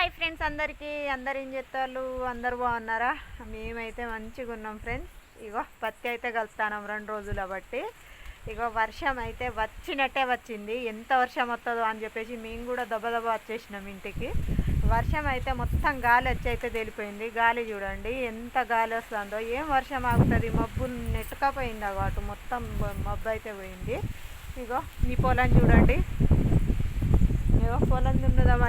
Hi friends అందరికీ. అందరు ఏం చేస్తారు? అందరు బాగున్నారా? మేమైతే మంచిగా ఉన్నాం ఫ్రెండ్స్. ఇగో పత్తి అయితే కలుస్తాం రెండు రోజుల బట్టి. ఇగో వర్షం అయితే వచ్చినట్టే వచ్చింది. ఎంత వర్షం వస్తుందో అని చెప్పేసి మేము కూడా దెబ్బ దెబ్బ వచ్చేసినాం ఇంటికి. వర్షం అయితే మొత్తం గాలి వచ్చి అయితే తెలిపోయింది. గాలి చూడండి ఎంత గాలి వస్తుందో. ఏం వర్షం ఆగుతుంది? మబ్బు నెట్టుకపోయింది అగో అటు. మొత్తం మబ్బు అయితే పోయింది. ఇగో ఈ పొలం చూడండి.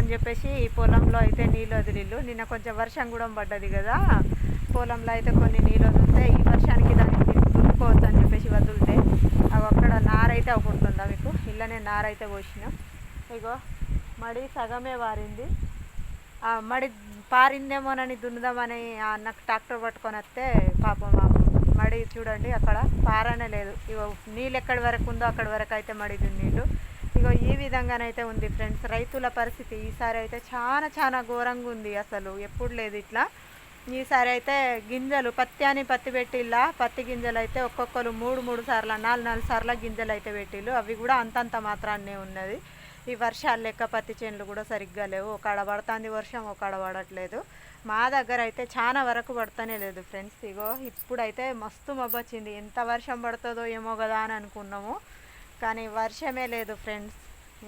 అని చెప్పేసి ఈ పొలంలో అయితే నీళ్ళు వదిలిల్లు నిన్న కొంచెం వర్షం కూడా పడ్డది కదా. పొలంలో అయితే కొన్ని నీళ్ళు వదిలితే ఈ వర్షానికి దానికి దున్నుకోవద్దు అని చెప్పేసి వదిలితే అవి అక్కడ నారైతే ఒకటి మీకు? ఇళ్ళనే నారైతే పోసినాం. ఇగో మడి సగమే వారింది. ఆ మడి పారిందేమోనని దున్నుదామని ఆ ట్రాక్టర్ పట్టుకొని వస్తే పాపం మడి చూడండి అక్కడ పారనే లేదు. ఇగో నీళ్ళు ఎక్కడి వరకు ఉందో అక్కడి వరకు అయితే మడి దున్నీళ్ళు. ఇగో ఈ విధంగానైతే ఉంది ఫ్రెండ్స్. రైతుల పరిస్థితి ఈసారి అయితే చాలా చాలా ఘోరంగా ఉంది అసలు. ఎప్పుడు లేదు ఇట్లా. ఈసారి అయితే గింజలు పత్తి అని పత్తి పెట్టిల్లా. పత్తి గింజలు అయితే ఒక్కొక్కరు మూడు మూడు సార్లు నాలుగు నాలుగు సార్ల గింజలు అయితే పెట్టిల్లు. అవి కూడా అంతంత మాత్రాన్నే ఉన్నది. ఈ వర్షాలు లెక్క పత్తి చేనులు కూడా సరిగ్గా లేవు. ఒక పడుతుంది వర్షం ఒక పడట్లేదు. మా దగ్గర అయితే చాలా వరకు పడతానే లేదు ఫ్రెండ్స్. ఇగో ఇప్పుడైతే మస్తు మబ్బొచ్చింది. ఎంత వర్షం పడుతుందో ఏమో కదా అని అనుకున్నాము. కానీ వర్షమే లేదు ఫ్రెండ్స్.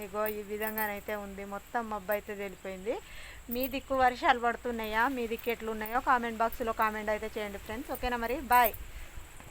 ఇగో ఈ విధంగానైతే ఉంది. మొత్తం మబ్బు అయితే తెలిపోయింది. మీ దిక్కు వర్షాలు పడుతున్నాయా? మీ దిక్కు ఎట్లున్నాయో కామెంట్ బాక్స్లో కామెంట్ అయితే చేయండి ఫ్రెండ్స్. ఓకేనా మరి? బాయ్.